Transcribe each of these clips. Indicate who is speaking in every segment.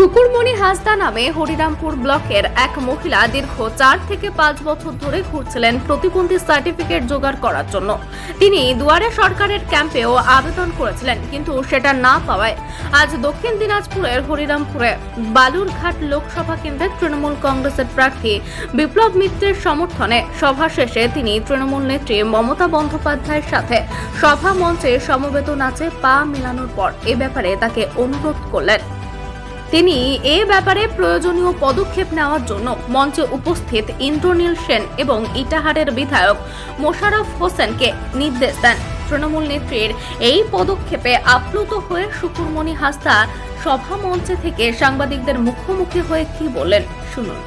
Speaker 1: শুকুরমণি হাসদা নামে হরিরামপুর ব্লকের এক মহিলা দীর্ঘ চার থেকে পাঁচ বছর ধরে ঘুরছিলেন প্রতিবন্ধী সার্টিফিকেট জোগাড় করার জন্য। তিনি দুয়ারে সরকারের ক্যাম্পেও আবেদন করেছিলেন, কিন্তু সেটা না পাওয়ায় আজ দক্ষিণ দিনাজপুরের হরিরামপুরে বালুরঘাট লোকসভা কেন্দ্রের তৃণমূল কংগ্রেসের প্রার্থী বিপ্লব মিত্রের সমর্থনে সভা শেষে তিনি তৃণমূল নেত্রী মমতা বন্দ্যোপাধ্যায়ের সাথে সভা মঞ্চে সমবেত নাচে পা মেলানোর পর। এ ব্যাপারে তাকে অনুরোধ করলেন। তিনি এ ব্যাপারে প্রয়োজনীয় পদক্ষেপ নেওয়ার জন্য মঞ্চে উপস্থিত ইন্দ্রনীল সেন এবং ইটাহারের বিধায়ক মোশাররফ হোসেনকে নির্দেশ দেন। তৃণমূল নেত্রীর এই পদক্ষেপে আপ্লুত হয়ে শুকুরমণি হাসদা সভা মঞ্চে থেকে সাংবাদিকদের মুখোমুখি হয়ে কি বললেন শুনুন।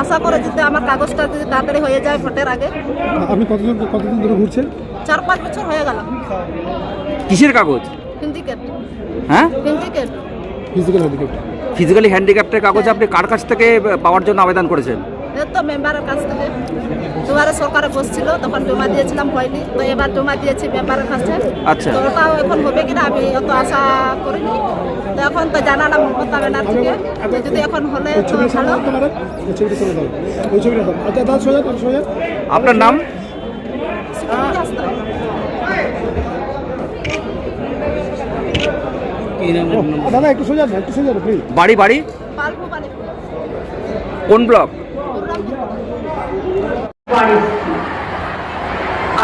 Speaker 2: আশা করে যদি আমার কাগজটা যদি তাড়াতাড়ি হয়ে যায় ভোটের আগে।
Speaker 3: আপনি কতদিন কতদিন ধরে ঘুরছেন
Speaker 2: চার পাঁচ বছর হয়ে গেল।
Speaker 4: কিসের কাগজ?
Speaker 2: সিন্ডিকেট
Speaker 4: হ্যাঁ?
Speaker 2: সিন্ডিকেট
Speaker 3: ফিজিক্যাল হ্যান্ডিক্যাপ
Speaker 4: ফিজিক্যালি হ্যান্ডিক্যাপ্টের কাগজ আপনি কার কাছ থেকে পাওয়ার জন্য আবেদন করেছেন?
Speaker 2: তো মেম্বারের কাছ থেকে। দুয়ারে সরকারে বসছিল তখন জমা দিয়েছিলাম হয়নি তো এবার জমা দিয়েছি মেম্বারের কাছে।
Speaker 4: আচ্ছা।
Speaker 2: তো ওটাও এখন হবে কিনা আমি অত আশা করিনি। তো এখন তো জানালাম মমতা ব্যানার্জিকে যদি এখন হলে
Speaker 3: ওই
Speaker 2: তো ভালো।
Speaker 3: রাখতে পারেন ওই ছবিটা সরে দাও ওই ছবিটা দাও আচ্ছা দাদা সোজা দাদা সোজা
Speaker 4: আপনার নাম
Speaker 2: সিকিউরিটি আসতে হবে।
Speaker 3: ও, দাদা একটু সোজা একটু সোজা প্লিজ
Speaker 4: বাড়ি বাড়ি? কোন ব্লক?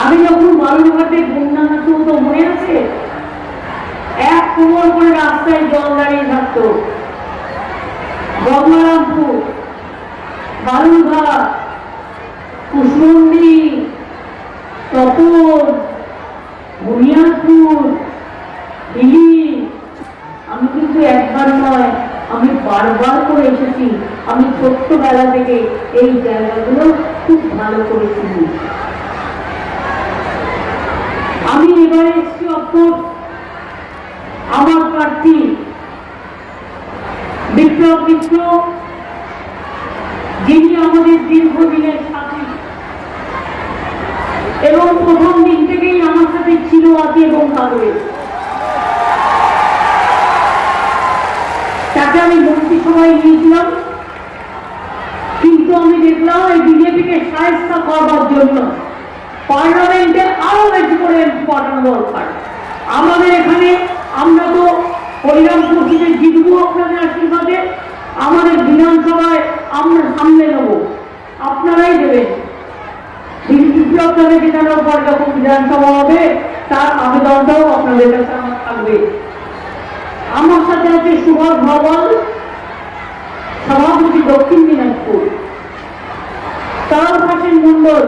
Speaker 5: আমি যখন বালুরঘাটে বন্যা হতো তো মনে আছে? এক কোমর করে রাস্তায় জল দাঁড়িয়ে থাকতো। গঙ্গারামপুর বালুরঘাট তপন বুনিয়াদপুর হিলি কিন্তু একবার নয়, আমি বারবার করে এসেছি। আমি ছোট্টবেলা থেকে এই জায়গাগুলো খুব ভালো করে চিনি আমি এবারে এসেছি অফকোর্স আমার প্রার্থী, বিপ্লব মিত্র, যিনি আমাদের দীর্ঘদিনের সাথী। এবং প্রথম দিন থেকেই আমার সাথে ছিল আছে এবং তাকে আমি মন্ত্রিসভায় নিয়েছিলাম কিন্তু আমি দেখলাম এই বিজেপিকে সাহায্য করবার জন্য পার্লামেন্টে আরও বেশি করে পাঠানো দরকার। আমাদের এখানে আমরা তো হরিরামপুর থেকে জিতবো আপনাদের আশীর্বাদে। আমাদের বিধানসভায় আমরা সামনে নেব। আপনারাই দেবেন পর যখন বিধানসভা হবে, তার আবেদনটাও আপনাদের কাছে আমার থাকবে। আমার সাথে আছে সুভাষ ভবন।